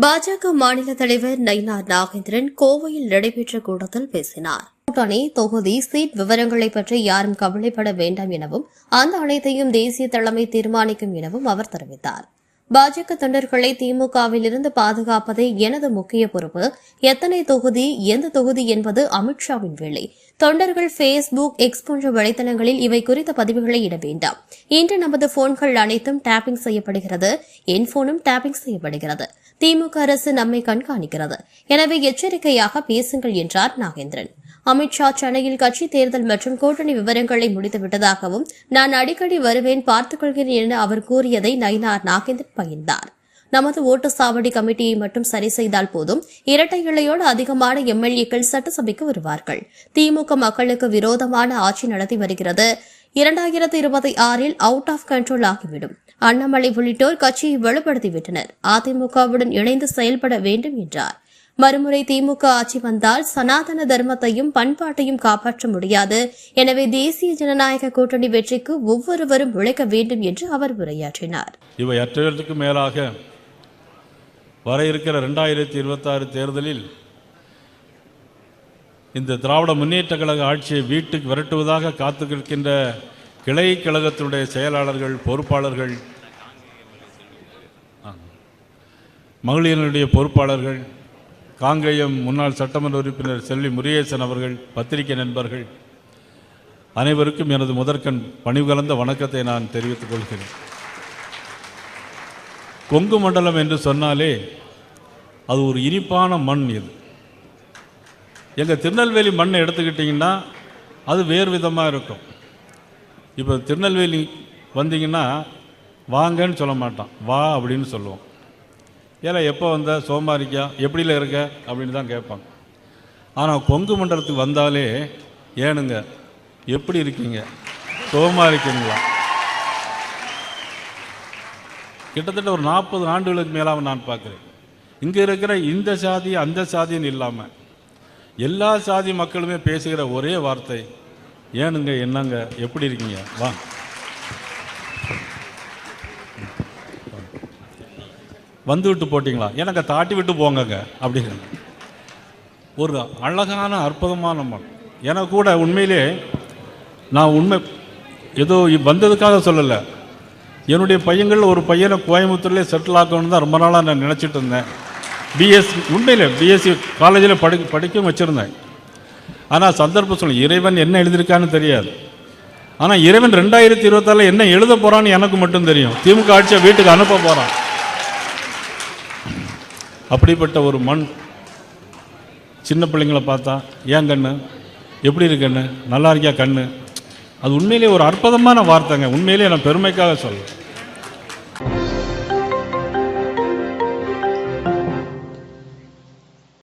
பாஜக மாநில தலைவர் நயினார் நாகேந்திரன் கோவையில் நடைபெற்ற கூட்டத்தில் பேசினார். கூட்டணி தொகுதி சீட் விவரங்களை பற்றி யாரும் கவலைப்பட வேண்டாம் எனவும் அந்த அனைத்தையும் தேசிய தலைமை தீர்மானிக்கும் எனவும் அவர் தெரிவித்தார். பாஜக தொண்டர்களை திமுகவில் இருந்து பாதுகாப்பதே எனது முக்கிய பொறுப்பு. எத்தனை தொகுதி எந்த தொகுதி என்பது அமித்ஷாவின் வேலை. தொண்டர்கள் ஃபேஸ்புக் எக்ஸ் போன்ற வலைதளங்களில் இவை குறித்த பதிவுகளை இட வேண்டாம். இன்று நமது போன்கள் அனைத்தும் டேப்பிங் செய்யப்படுகிறது. என் போனும் டேப்பிங் செய்யப்படுகிறது. திமுக அரசு நம்மை கண்காணிக்கிறது. எனவே எச்சரிக்கையாக பேசுங்கள் என்றார் நாகேந்திரன். அமித்ஷா சென்னையில் கட்சி தேர்தல் மற்றும் கூட்டணி விவரங்களை முடித்துவிட்டதாகவும் நான் அடிக்கடி வருவேன் பார்த்துக் கொள்கிறேன் என அவர் கூறியதை நயினார் நாகேந்திரன் பகிர்ந்தார். நமது ஓட்டு சாவடி கமிட்டியை மட்டும் சரி செய்தால் போதும் இரட்டை இலையோடு அதிகமான எம்எல்ஏக்கள் சட்டசபைக்கு வருவார்கள். திமுக மக்களுக்கு விரோதமான ஆட்சி நடத்தி வருகிறது. இரண்டாயிரத்து இருபத்தி ஆறில் அவுட் ஆஃப் கண்ட்ரோல் ஆகிவிடும். அண்ணாமலை உள்ளிட்டோர் கட்சியை வலுப்படுத்திவிட்டனர். அதிமுகவுடன் இணைந்து செயல்பட வேண்டும் என்றார். மறுமுறை திமுக ஆட்சி வந்தால் சனாதன தர்மத்தையும் பண்பாட்டையும் காப்பாற்ற முடியாது. எனவே தேசிய ஜனநாயக கூட்டணி வெற்றிக்கு ஒவ்வொருவரும் உழைக்க வேண்டும் என்று அவர் உரையாற்றினார். இவை அற்றவற்றுக்கு மேலாக வர இருக்கிற ரெண்டாயிரத்தி இருபத்தாறு தேர்தலில் இந்த திராவிட முன்னேற்ற கழக ஆட்சியை வீட்டுக்கு விரட்டுவதாக காத்து கிடக்கின்ற கிளை கழகத்தினுடைய செயலாளர்கள் பொறுப்பாளர்கள் மகளிரினுடைய பொறுப்பாளர்கள் காங்கேயம் முன்னாள் சட்டமன்ற உறுப்பினர் செல்வி முருகேசன் அவர்கள் பத்திரிகை நண்பர்கள் அனைவருக்கும் எனது முதற்கண் பணிவு கலந்த வணக்கத்தை நான் தெரிவித்துக் கொள்கிறேன். கொங்கு மண்டலம் என்று சொன்னாலே அது ஒரு இனிப்பான மண் இது. எங்கள் திருநெல்வேலி மண் எடுத்துக்கிட்டிங்கன்னா அது வேறு விதமாக இருக்கும். இப்போ திருநெல்வேலி வந்தீங்கன்னா வாங்கன்னு சொல்ல மாட்டான். வா அப்படின்னு சொல்லுவோம். ஏன்னா எப்போ வந்த? சோமாரிக்கா? எப்படியில் இருக்க? அப்படின்னு தான் கேட்பாங்க. ஆனால் கொங்கு மண்டலத்துக்கு வந்தாலே ஏனுங்க எப்படி இருக்கீங்க? சோமாரிக்கீங்களா? கிட்டத்தட்ட ஒரு நாற்பது ஆண்டுகளுக்கு மேலாக நான் பார்க்குறேன். இங்கே இருக்கிற இந்த சாதி அந்த சாதின்னு இல்லாமல் எல்லா சாதி மக்களுமே பேசுகிற ஒரே வார்த்தை. ஏனுங்க என்னங்க எப்படி இருக்கீங்க? வா. வந்து விட்டு போட்டிங்களா? எனக்கு தாட்டி விட்டு போங்கங்க அப்படின்னு. ஒரு அழகான அற்புதமான மண். எனக்கு கூட உண்மையிலே நான் உண்மை ஏதோ வந்ததுக்காக சொல்லலை. என்னுடைய பையன்கள் ஒரு பையனை கோயம்புத்தூர்லேயே செட்டில் ஆக்கணும்னு தான் ரொம்ப நாளாக நான் நினச்சிட்டு இருந்தேன். பிஎஸ்சி உண்மையில் பிஎஸ்சி காலேஜில் படி படிக்கவும் வச்சுருந்தேன். ஆனால் சந்தர்ப்ப சூழ்நிலை இறைவன் என்ன எழுதியிருக்கான்னு தெரியாது. ஆனால் இறைவன் ரெண்டாயிரத்தி இருபத்தாறில் என்ன எழுத போகிறான்னு எனக்கு மட்டும் தெரியும். திமுக ஆட்சியை வீட்டுக்கு அனுப்ப போகிறான் அப்படிப்பட்ட ஒரு மண் சின்ன பிள்ளைங்களை பார்த்தா ஏன் கண்ணு? எப்படி இருக்கு கண்ணு? நல்லா இருக்கியா கண்ணு? அது உண்மையிலேயே ஒரு அற்புதமான வார்த்தைங்க. உண்மையிலேயே நான் பெருமைக்காக சொல்லுவேன்